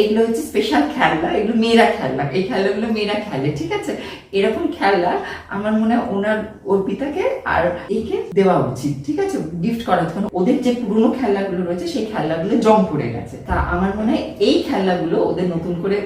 এগুলো হচ্ছে স্পেশাল খেলনা এগুলো মেয়েরা খেলনা এই খেলনাগুলো মেয়েরা খেলে ঠিক আছে? এরকম খেলনা আমার মনে হয় ওনার অর্পিতাকে আর একে দেওয়া উচিত ঠিক আছে? গিফট করা কারণ ওদের যে পুরনো খেলনাগুলো রয়েছে সেই খেলনাগুলো জং পড়ে গেছে। তা আমার মনে হয় এই খেলনাগুলো ওদের নতুন করে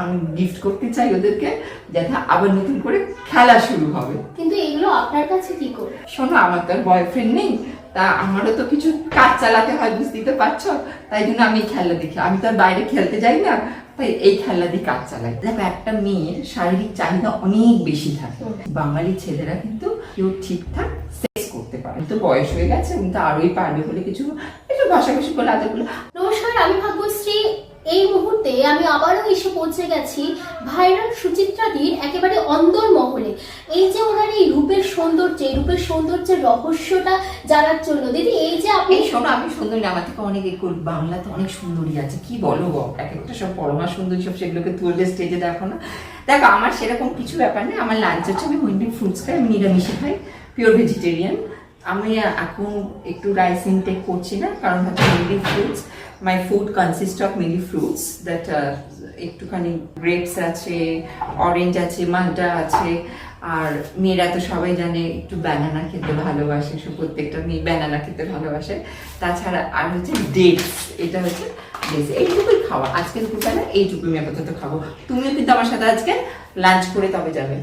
আমি গিফট করতে চাই ওদেরকে যাতে আবার নতুন করে খেলা শুরু হবে। কিন্তু এগুলো আপনার কাছে কি করে? শোনো আমার তো আর বয়ফ্রেন্ড নেই। তা আমারও তো কিছু কাজ চালাতে হয়, বুঝতেই তো পারছ? তাই জন্য আমি এই খেলা দেখি। আমি তো আর বাইরে খেলতে যাই না, তাই এই খেলা দিয়ে কাজ চালাই। দেখো, একটা মেয়ের শারীরিক চাহিদা অনেক বেশি থাকে। বাঙালি ছেলেরা কিন্তু কেউ ঠিকঠাক সেক্স করতে পারে তো বয়স হয়ে গেছে কিন্তু আরোই পারবে বলে কিছু একটু ঘষাঘষি করে আদর করলে। নমস্কার, আমি ভাগ্যশ্রী। এই মুহূর্তে আমি আবারও এসে পৌঁছে গেছি ভাইরাল সুচিত্রাদির একেবারে অন্দর মহলে। এই যে ওনার এই রূপের সৌন্দর্য, এই রূপের সৌন্দর্যের রহস্যটা জানার জন্য, দিদি, এই যে আপনি শোনো, আমি সুন্দরী, আমার থেকে অনেক বাংলাতে অনেক সুন্দরী আছে, কি বলো এক একটা সব পরমা সুন্দরী সব সেগুলোকে তুললে স্টেজে দেখো না। দেখো, আমার সেরকম কিছু ব্যাপার নেই, আমার লাঞ্চ হচ্ছে, আমি উইন্ডি ফ্রুটস খাই, আমি নিরামিষে খাই পিওর ভেজিটেরিয়ান আমি এখন একটু রাইস ইনটেক করছি না, কারণ হচ্ছে mainly fruits my food consist of mainly fruits that একটুখানি গ্রেপস আছে অরেঞ্জ আছে মালটা আছে, আর মেয়েরা তো সবাই জানে একটু ব্যানানা খেতে ভালোবাসে সব প্রত্যেকটা মেয়ে ব্যানানা খেতে ভালোবাসে। তাছাড়া আর হচ্ছে ডেটস এটা হচ্ছে ডেটস এইটুকুই খাওয়া। আজকে দুপুরবেলা এইটুকুই আমি আপাতত খাব। তুমিও কিন্তু আমার সাথে আজকে লাঞ্চ করে তবে যাবে।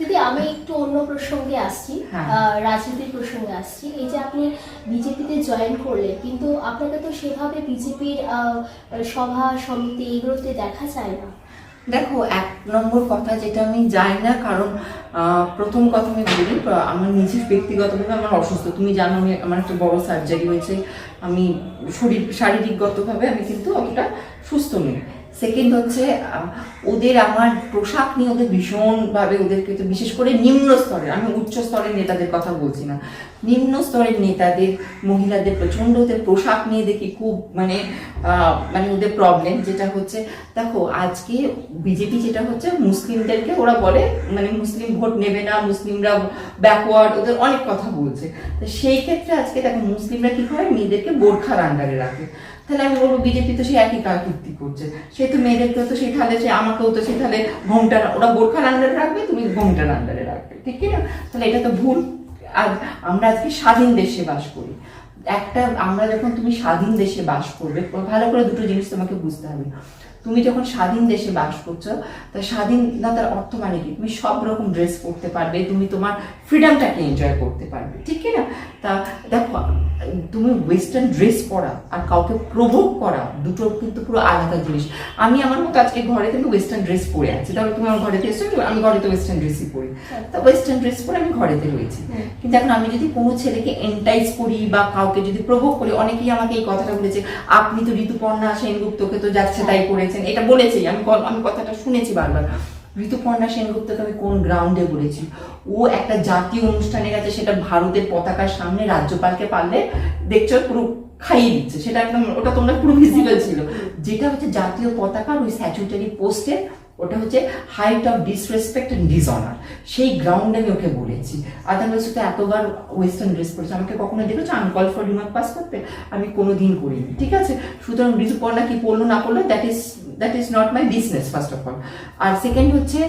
দিদি আমি একটু অন্য প্রসঙ্গে আসছি হ্যাঁ। রাজনীতির প্রসঙ্গে আসছি এই যে আপনি বিজেপিতে জয়েন করলেন কিন্তু আপনাকে তো সেভাবে বিজেপির সভা সমিতি এগুলোতে দেখা যায় না। দেখো এক নম্বর কথা যেটা আমি যাই না কারণ প্রথম কথা আমি বলি আমার নিজের ব্যক্তিগতভাবে আমার অসুস্থ। তুমি জানো আমি আমার একটা বড় সার্জারি হয়েছে। আমি শরীর শারীরিকগতভাবে আমি কিন্তু অতটা সুস্থ নেই। সেকেন্ড হচ্ছে ওদের আমার পোশাক নিয়ে ওদের ভীষণভাবে ওদেরকে তো বিশেষ করে নিম্ন স্তরের, আমি উচ্চ স্তরের নেতাদের কথা বলছি না। নিম্ন স্তরের নেতাদের, মহিলাদের প্রচণ্ড ওদের পোশাক নিয়ে দেখি খুব মানে মানে ওদের প্রবলেম যেটা হচ্ছে, দেখো, আজকে বিজেপি যেটা হচ্ছে, মুসলিমদেরকে ওরা বলে মানে মুসলিম ভোট নেবে না, মুসলিমরা ব্যাকওয়ার্ড ওদের অনেক কথা বলছে। সেই ক্ষেত্রে আজকে দেখো, মুসলিমরা কি করে মেয়েদেরকে বোরখার আন্ডারে রাখে। তাহলে আমি বলব বিজেপি তো সে একই কাকীর্তি করছে। সে তো মেয়েদেরকেও তো সেই তাহলে সে আমাকেও তো সেই তাহলে ঘোমটার ওরা বোরখার আন্ডারে রাখবে, তুমি ঘোমটার আন্ডারে রাখবে, ঠিক না? তাহলে এটা তো ভুল। আজ আমরা আজকে স্বাধীন দেশে বাস করি। একটা আমরা যখন তুমি স্বাধীন দেশে বাস করবে, ভালো করে দুটো জিনিস তোমাকে বুঝতে হবে। তুমি যখন স্বাধীন দেশে বাস করছ তা স্বাধীনতার অর্থ মানে কি? তুমি সব রকম ড্রেস পরতে পারবে তুমি তোমার ফ্রিডমটাকে এনজয় করতে পারবে। ঠিক কি না? তা দেখো তুমি ওয়েস্টার্ন ড্রেস পরা আর কাউকে প্রভোগ করা দুটো কিন্তু পুরো আলাদা জিনিস। আমি আমার মতো আজকে ঘরে থেকে ওয়েস্টার্ন ড্রেস পরে আছি। তাহলে তুমি আমার ঘরেতে এসছো আমি ঘরেতে ওয়েস্টার্ন ড্রেসই পরি। তা ওয়েস্টার্ন ড্রেস পরে আমি ঘরেতে রয়েছি। কিন্তু এখন আমি যদি কোনো ছেলেকে এন্টাইজ করি বা কাউকে যদি প্রভোগ করি অনেকেই আমাকে এই কথাটা বলেছে আপনি তো ঋতুপর্ণা সেনগুপ্তকে তো যাচ্ছে তাই করেছেন এটা বলেছি, আমি আমি কথাটা শুনেছি বারবার। ঋতুপর্ণা সেনগুপ্তকে আমি কোন গ্রাউন্ডে বলেছি? ও একটা জাতীয় অনুষ্ঠানে গেছে সেটা ভারতের পতাকার সামনে রাজ্যপালকে পারলে দেখছ পুরো খাইয়ে দিচ্ছে। সেটা একদম, ওটা তোমরা পুরো ভিজিবল ছিল। যেটা হচ্ছে জাতীয় পতাকার ওই স্যাচুটারি পোস্টে ওটা হচ্ছে height of disrespect and dishonour সেই গ্রাউন্ড আমি ওকে বলেছি। আদারওয়াইজ তো এতবার ওয়েস্টার্ন ড্রেস পরেছে। আমাকে কখনো দেখেছ? আমি কল ফর রিমার্ক পাস করতে। আমি কোনো দিন করিনি। ঠিক আছে? সুতরাং ঋতুপর্ণা কি পড়ল না পড়ল that is that is not my business first of all R second হচ্ছে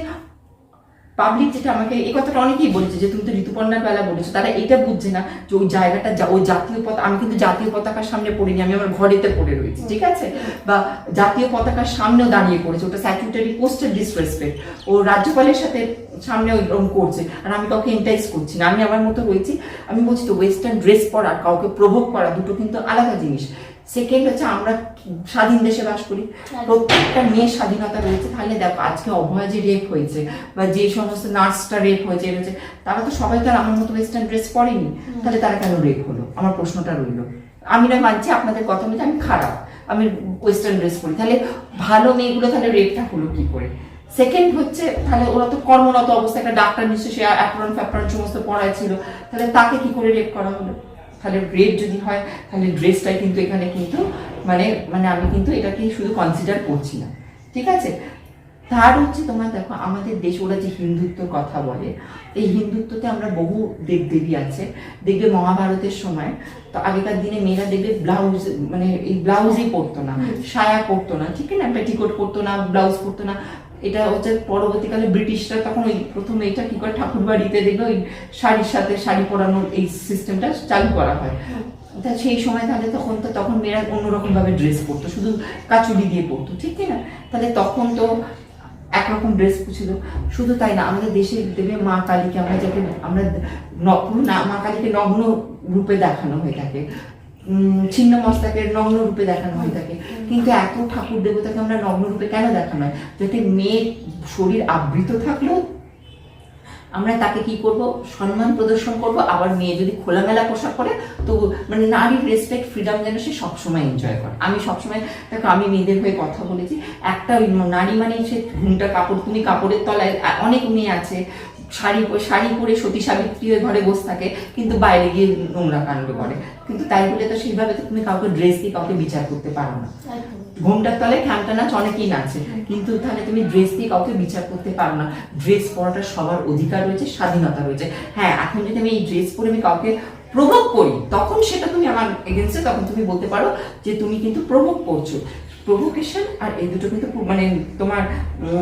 পাবলিক যেটা আমাকে, এই কথাটা অনেকেই বলেছে যে তুমি তো ঋতুপর্ণার বেলা বলেছ, তারা এটা বুঝছে না যে ওই জায়গাটা ওই জাতীয় পতাকা আমি কিন্তু জাতীয় পতাকার সামনে পড়িনি, আমি আমার ঘরেতে পড়ে রয়েছি, ঠিক আছে? বা জাতীয় পতাকার সামনেও দাঁড়িয়ে পড়েছে, ওটা স্যাচুটারি পোস্টের ডিসরেসপেক্ট, ও রাজ্যপালের সাথে সামনে ওইরকম করছে, আর আমি কাউকে এন্টাইজ করছি না, আমি আমার মতো রয়েছি, আমি বলছি তো ওয়েস্টার্ন ড্রেস পরা, কাউকে প্রভোগ করা, দুটো কিন্তু আলাদা জিনিস। সেকেন্ড হচ্ছে আমরা স্বাধীন দেশে বাস করি। প্রত্যেকটা মেয়ের স্বাধীনতা রয়েছে। তাহলে দেখো আজকে অভয় যে রেপ হয়েছে বা যে সমস্ত নার্সটা রেপ হয়েছে হয়েছে তারা তো সবাই তো আর আমার মতো ওয়েস্টার্ন ড্রেস পরেনি। তাহলে তারা কেন রেপ হলো? আমার প্রশ্নটা রইল। আমি না মানছি আপনাদের কথা মধ্যে আমি খারাপ। আমি ওয়েস্টার্ন ড্রেস পরি। তাহলে ভালো মেয়েগুলো তাহলে রেপটা হলো কি করে? সেকেন্ড হচ্ছে তাহলে ওরা তো কর্মরত অবস্থায় একটা ডাক্তার নিশ্চয়ই সে অ্যাপ্রন ফ্যাপ্রন সমস্ত পড়ায় ছিল। তাহলে তাকে কি করে রেপ করা হলো? তাহলে রেপ যদি হয় তাহলে ড্রেসটাই কিন্তু এখানে কিন্তু মানে মানে আমি কিন্তু এটাকে শুধু কনসিডার করছি না। ঠিক আছে? তার হচ্ছে তোমার দেখো আমাদের দেশ ওরা যে হিন্দুত্বর কথা বলে এই হিন্দুত্বতে আমরা বহু দেব দেবী আছে। দেখবে মহাভারতের সময় তো আগেকার দিনে মেয়েরা দেখবে ব্লাউজ মানে এই ব্লাউজই পরতো না সায়া পরতো না ঠিক না? পেটিকোট পরতো না ব্লাউজ পরতো না। এটা হচ্ছে পরবর্তীকালে ব্রিটিশরা তখন ওই প্রথম এইটা কি করে ঠাকুর বাড়িতে দেখবে ওই শাড়ির সাথে শাড়ি পরানোর এই সিস্টেমটা চালু করা হয়। তা সেই সময় তাহলে তখন তো তখন মেয়েরা অন্যরকম ভাবে ড্রেস পরতো, শুধু কাচুরি দিয়ে পরতো, ঠিক না? তাহলে তখন তো একরকম ড্রেস ছিল শুধু তাই না, আমাদের দেশে দেবে মা কালীকে আমরা যাকে আমরা ন- পুরো না, মা কালীকে নগ্ন রূপে দেখানো হয়ে থাকে। ছিন্ন মস্তাকের নগ্ন রূপে দেখানো হয় তাকে। কিন্তু এত ঠাকুর দেবতাকে আমরা নগ্ন রূপে কেন দেখানো হয়? যাতে মেয়ের শরীর আবৃত থাকলেও আমরা তাকে কি করব? সম্মান প্রদর্শন করব। আবার মেয়ে যদি খোলামেলা পোশাক করে তো মানে নারীর রেসপেক্ট ফ্রিডম যেন সে সবসময় এনজয় করে। আমি সবসময় দেখো, আমি মেয়েদের হয়ে কথা বলেছি। একটা নারী মানে সে ঘুমটা কাপড়, তুমি কাপড়ের তলায় অনেক মেয়ে আছে। শাড়ি পরে- শাড়ি পরে সতী সাবিত্রী হয়ে ঘরে বসে থাকে কিন্তু বাইরে গিয়ে নোংরা কাণ্ড করে। কিন্তু তাই বলে তো সেইভাবে তো তুমি কাউকে ড্রেস দিয়ে কাউকে বিচার করতে পারো না। ঘুমটার তলে খ্যামটা নাচ অনেকেই নাচে। কিন্তু তাহলে তুমি ড্রেস দিয়ে কাউকে বিচার করতে পারো না। ড্রেস পরাটা সবার অধিকার রয়েছে স্বাধীনতা রয়েছে। হ্যাঁ এখন যদি আমি এই ড্রেস পরে আমি কাউকে প্রভোগ করি তখন সেটা তুমি আমার এগেনস্টে তখন তুমি বলতে পারো যে তুমি কিন্তু প্রভোগ করছ। প্রভোকেশন আর এই দুটো কিন্তু মানে তোমার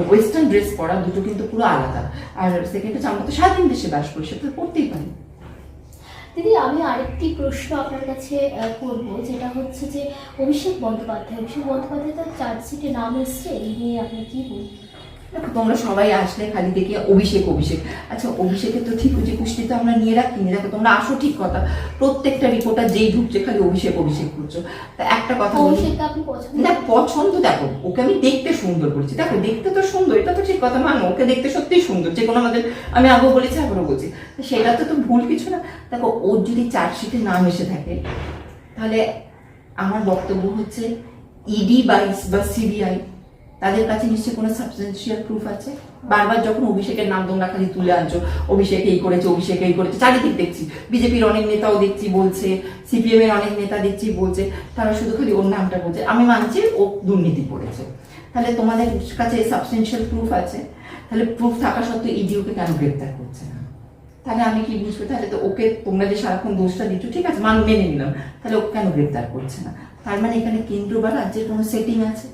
ওয়েস্টার্ন ড্রেস পরা দুটো কিন্তু পুরো আলাদা। আর সেকেন্ড হচ্ছে আমরা তো স্বাধীন দেশে বাস করি, সেটা তো পড়তেই পারি। দিদি, আমি আরেকটি প্রশ্ন আপনার কাছে করব, যেটা হচ্ছে যে অভিষেক বন্দ্যোপাধ্যায়। অভিষেক বন্দ্যোপাধ্যায় তার চার্জশিটে নাম এসছে, এই নিয়ে আপনি কী বলবেন? তোমরা সবাই আসলে খালি দেখি অভিষেক অভিষেক। আচ্ছা অভিষেকের তো ঠিক যে পুষ্টি তো আমরা নিয়ে রাখিনি। দেখো তোমরা আসো ঠিক কথা। প্রত্যেকটা রিপোর্টার যেই ঢুকছে খালি অভিষেক অভিষেক করছ। তা একটা কথা না পছন্দ দেখো ওকে আমি দেখতে সুন্দর করেছি দেখো দেখতে তো সুন্দর এটা তো ঠিক কথা মানো ওকে দেখতে সত্যিই সুন্দর। যে কোনো আমাদের আমি আগেও বলেছি আবারও বলছি। সেটা তো তো ভুল কিছু না। দেখো ওর যদি চার্জশিটে নাম এসে থাকে তাহলে আমার বক্তব্য হচ্ছে ইডি বাইস বা সিবিআই তাদের কাছে নিশ্চয়ই কোনো সাবস্টেন্সিয়াল প্রুফ আছে? বারবার যখন অভিষেকের নাম তোমরা খালি তুলে আনছো অভিষেক এই করেছে অভিষেক এই করেছে, চারিদিক দেখছি। বিজেপির অনেক নেতাও দেখছি বলছে সিপিএম এর অনেক নেতা দেখছি বলছে, তারা শুধু খালি ওর নামটা বলছে। আমি মানছি ও দুর্নীতি করেছে। তাহলে তোমাদের কাছে সাবস্টেন্সিয়াল প্রুফ আছে? তাহলে প্রুফ থাকা সত্ত্বেও ইডি ওকে কেন গ্রেপ্তার করছে না? তাহলে আমি কি বুঝব? তাহলে তো ওকে তোমরা যে সারাক্ষণ দোষটা দিচ্ছ, ঠিক আছে, মান মেনে নিলাম। তাহলে ওকে কেন গ্রেপ্তার করছে না? তার মানে এখানে কেন্দ্র বা রাজ্যের কোনো সেটিং আছে?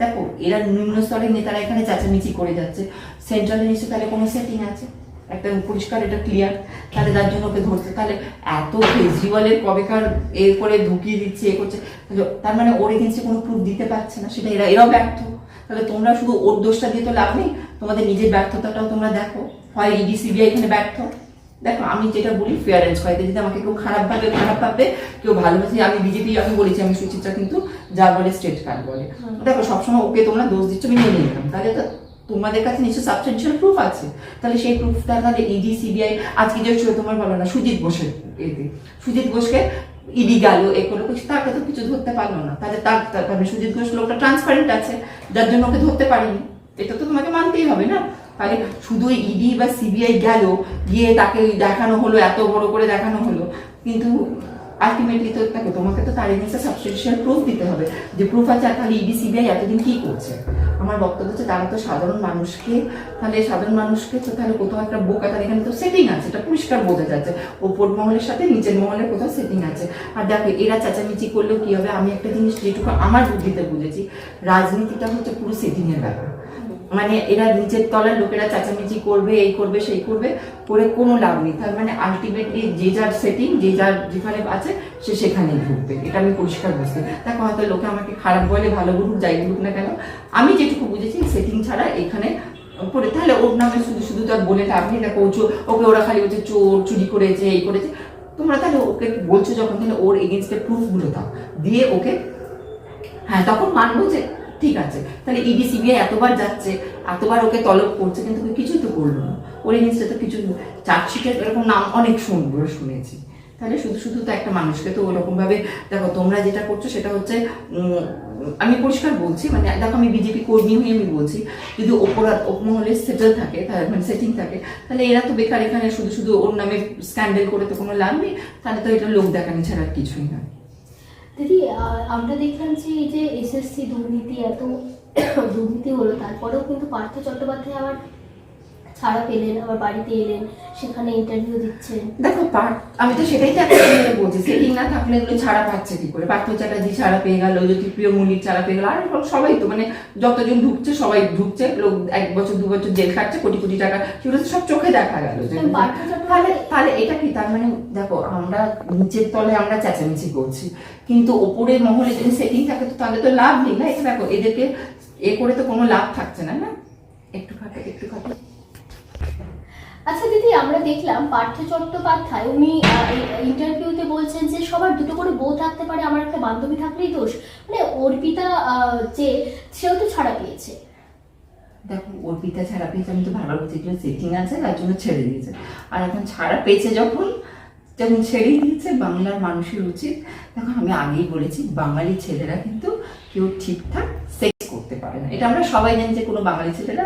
দেখো এরা নিম্ন স্তরের নেতারা এখানে চেঁচামেচি করে যাচ্ছে। সেন্ট্রালে নিশ্চয় তাহলে কোনো সেটিং আছে? একটা পরিষ্কার এটা ক্লিয়ার তাহলে তার জন্য ওকে ধরছে তাহলে এত কেজরিওয়ালের কবেকার এর করে ঢুকিয়ে দিচ্ছে এ করছে। তার মানে ওর এগেন্সে কোনো প্রুফ দিতে পারছে না? সেটা এরা এরাও ব্যর্থ। তাহলে তোমরা শুধু ওর দোষটা দিয়ে তো লাভ নেই? তোমাদের নিজের ব্যর্থতাটাও তোমরা দেখো। হয় ইডি সিবিআই এখানে ব্যর্থ? দেখো আমি যেটা বলি ফেয়ার অ্যান্ড স্কোয়ার যদি আমাকে কেউ খারাপ ভাবে খারাপ ভাববে কেউ ভালোবাসে আমি বিজেপি আমি বলেছি আমি সুচিত্রা কিন্তু যা বলে স্টেট কার্ড বলে। দেখো সবসময় ওকে তোমরা দোষ দিচ্ছ আমি মেনে নিলাম। তাহলে তো তোমাদের কাছে নিশ্চয় সাবস্টেন্সিয়াল প্রুফ আছে। তাহলে সেই প্রুফটা তাহলে ইডি সিবিআই আজকে যে ছিল তোমার বলো না সুজিত বোসের এতে। সুজিত ঘোষকে ইডি গেল এ করল কিছু তাকে তো কিছু ধরতে পারল না। তাহলে তার তার- তাহলে সুজিত ঘোষ লোকটা ট্রান্সপারেন্ট আছে যার জন্য ওকে ধরতে পারিনি। এটা তো তোমাকে মানতেই হবে না। তাহলে শুধু ইডি বা সিবিআই গেল, গিয়ে তাকে দেখানো হলো, এত বড় করে দেখানো হলো। কিন্তু আলটিমেটলি তো তাকে তোমাকে তো তার এগেন্সে সাবস্টেন্সিয়াল প্রুফ দিতে হবে। যে প্রুফ আছে, আর তাহলে ইডি সিবিআই এতদিন কী করছে? আমার বক্তব্য হচ্ছে, তারা তো সাধারণ মানুষকে, তাহলে সাধারণ মানুষকে তো তাহলে কোথাও একটা বোকা তার এখানে তো সেটিং আছে, এটা পরিষ্কার বোঝা যাচ্ছে। ওপর মহলের সাথে নিচের মহলের কোথাও সেটিং আছে। আর দেখো, এরা চেঁচামেচি করলেও কী হবে? আমি একটা জিনিস যেটুকু আমার বুদ্ধিতে বুঝেছি, রাজনীতিটা হচ্ছে পুরো সেটিং এর ব্যাপার। মানে এরা নিচের তলার লোকেরা চেঁচামেচি করবে, এই করবে, সেই করবে, করে কোনো লাভ নেই। তার মানে আলটিমেটলি যে যার সেটিং যে যার যেখানে আছে, সে সেখানেই ঢুকবে। এটা আমি পরিষ্কার বুঝতে দেখো, হয়তো লোকে আমাকে খারাপ বলে ভালো বলুক, যাই বলুক না কেন, আমি যেটুকু বুঝেছি সেটিং ছাড়া এখানে করে তাহলে ওর নামে শুধু শুধু তো আর বলে লাভ নেই। দেখো ওকে ওরা খালি বলছে, চোর, চুরি করেছে, এই করেছে। তোমরা তাহলে ওকে বলছো যখন, তাহলে ওর এগেনস্টে প্রুফগুলো দাও। দিয়ে ওকে হ্যাঁ তখন মানবো যে ঠিক আছে। তাহলে ইডি সিবিআই এতবার যাচ্ছে এতবার ওকে তলব করছে, কিন্তু কিছুই তো করল না। ওর এগেনস্টে তো কিছু চার্জশিটের এরকম নাম অনেক শুনব শুনেছি। তাহলে শুধু শুধু তো একটা মানুষকে তো ওরকম ভাবে দেখো, তোমরা যেটা করছ সেটা হচ্ছে আমি পরিষ্কার বলছি মানে দেখো আমি বিজেপি কর্মী হয়ে আমি বলছি, যদি ওপর মহলে সেটেল থাকে মানে সেটিং থাকে, তাহলে এরা তো বেকার এখানে শুধু শুধু ওর নামে স্ক্যান্ডেল করে তো কোনো লাভ নেই, তাহলে তো এটা লোক দেখানো ছাড়া কিছুই নয়। দিদি আমরা দেখলাম যে এই যে এসএসসি দুর্নীতি এত দুর্নীতি হলো, তারপরেও কিন্তু পার্থ চট্টোপাধ্যায় আবার ছাড়া পেলেন আবার বাড়িতে এলেন সেখানে ইন্টারভিউ দিচ্ছেন। দেখো পার্ট আমি তো সেটাই তো একটা বলছি সেটিং না থাকলে এগুলো ছাড়া পাচ্ছে কি করে? পার্থ চ্যাটার্জি ছাড়া পেয়ে গেল যদি প্রিয় মল্লিক ছাড়া পেয়ে গেল আর সবাই তো মানে যতজন ঢুকছে সবাই ঢুকছে লোক এক বছর দু বছর জেল খাটছে কোটি কোটি টাকা সেগুলো সব চোখে দেখা গেল তাহলে তাহলে এটা কি তার মানে দেখো আমরা নিচের তলে আমরা চেঁচামেচি করছি কিন্তু ওপরের মহলে যদি সেটিং থাকে তো তাহলে তো লাভ নেই না? এটা দেখো এদেরকে এ করে তো কোনো লাভ থাকছে না না? একটু খাটো একটু খাটো। আচ্ছা দিদি, আমরা দেখলাম পার্থ চট্টোপাধ্যায়, উনি ইন্টারভিউতে বলছেন যে সবার দুটো করে বউ থাকতে পারে, আমার একটা বান্ধবী থাকলেই দোষ। মানে অর্পিতা যে, সেও তো ছাড়া পেয়েছে। দেখো, অর্পিতা ছাড়া পেয়েছে, আমি তো ভালো বলছি এগুলো সেটিং আছে, তার জন্য ছেড়ে দিয়েছে। আর এখন ছাড়া পেয়েছে যখন যখন ছেড়েই দিয়েছে বাংলার মানুষের উচিত। দেখো, আমি আগেই বলেছি, বাঙালি ছেলেরা কিন্তু কেউ ঠিকঠাক সেক্স করতে পারে না। এটা আমরা সবাই জানি যে কোনো বাঙালি ছেলেরা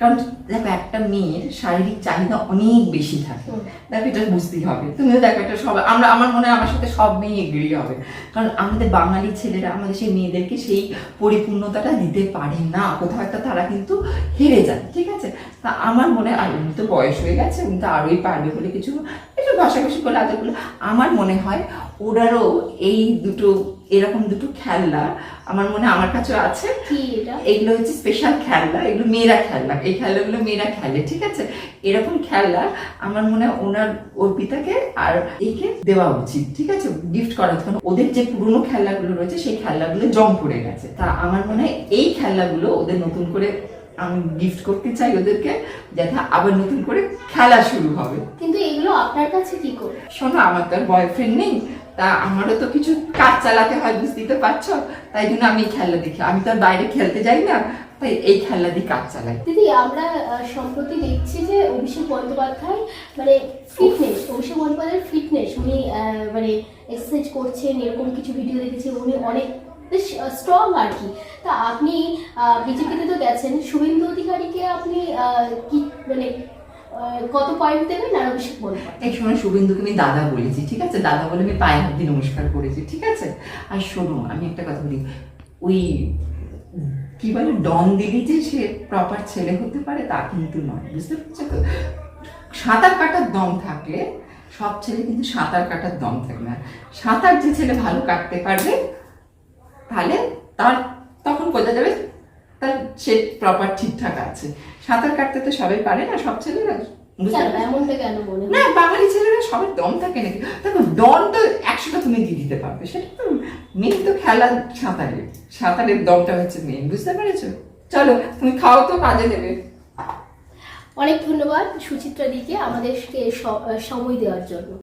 কারণ দেখো একটা মেয়ের শারীরিক চাহিদা অনেক বেশি থাকে। দেখো এটা বুঝতেই হবে। তুমিও দেখো এটা সব আমরা আমার মনে হয় আমার সাথে সব মেয়ে এগ্রি হবে। কারণ আমাদের বাঙালি ছেলেরা আমাদের সেই মেয়েদেরকে সেই পরিপূর্ণতাটা দিতে পারে না। কোথাও একটা তারা কিন্তু হেরে যায় ঠিক আছে? তা আমার মনে হয় উনি তো বয়স হয়ে গেছে উনি তো আরোই পারবে বলে কিছু একটু ঘষাঘষি করলে আদর করলে। আমার মনে হয় ওনারও এই দুটো এরকম দুটো খেলনা আমার মনে আমার কাছেও আছে। কি এটা? এগুলো হচ্ছে স্পেশাল খেলনা এগুলো মেয়েরা খেলনা এই খেলনাগুলো মেয়েরা খেলে ঠিক আছে? এরকম খেলনা আমার মনে হয় ওনার অর্পিতাকে আর একে দেওয়া উচিত ঠিক আছে? গিফট করা উচিত কারণ ওদের যে পুরনো খেলনাগুলো রয়েছে সেই খেলনাগুলো জং পড়ে গেছে। তা আমার মনে হয় এই খেলনাগুলো ওদের নতুন করে আমি গিফট করতে চাই ওদেরকে যাতে আবার নতুন করে খেলা শুরু হবে। কিন্তু এগুলো আপনার কাছে কি করে? শোনো আমার তো আর বয়ফ্রেন্ড নেই। তা আমারও তো কিছু কাজ চালাতে হয়, বুঝতেই তো পারছ? তাই জন্য আমি খেলা দেখি। আমি তো আর বাইরে খেলতে যাই না, তাই এই খেলা দিয়ে কাজ চালাই। দিদি, আমরা সম্প্রতি দেখছি যে অভিষেক বন্দ্যোপাধ্যায় মানে ফিটনেস অভিষেক বন্দ্যোপাধ্যায়ের ফিটনেস উনি মানে এক্সারসাইজ করছেন, এরকম কিছু ভিডিও দেখেছি উনি অনেক বেশ স্ট্রং আর কি। তা আপনি বিজেপিতে তো গেছেন, শুভেন্দু অধিকারীকে আপনি কি মানে কত পয়েন্ট দেবেন আর অভিষেক বন্দ্যোপাধ্যায় এই সময় শুভেন্দুকে আমি দাদা বলেছি, ঠিক আছে? দাদা বলে আমি পায়ে হাত দিয়ে নমস্কার করেছি, ঠিক আছে? আর শোনো, আমি একটা কথা বলি। ওই, কি বলে, ডন দিলি যে সে প্রপার ছেলে হতে পারে, তা কিন্তু নয়, বুঝতে পারছ তো? সাঁতার কাটার দম থাকলে, সব ছেলে কিন্তু সাঁতার কাটার দম থাকে না। সাঁতার যে ছেলে ভালো কাটতে পারবে, তাহলে তার, তখন বোঝা যাবে? তার সে প্রপার ঠিকঠাক আছে। সাঁতার কাটতে তো সবাই পারে না সব ছেলেরা। না বাঙালি ছেলেরা সবার দম থাকে নাকি দেখো দম তো একশোটা তুমি দিয়ে দিতে পারবে সেটা তো মেন তো খেলা সাঁতারের। সাঁতারের দমটা হচ্ছে মেন বুঝতে পেরেছ? চলো তুমি খাও তো কাজে দেবে। অনেক ধন্যবাদ সুচিত্রা দিকে আমাদেরকে সময় দেওয়ার জন্য।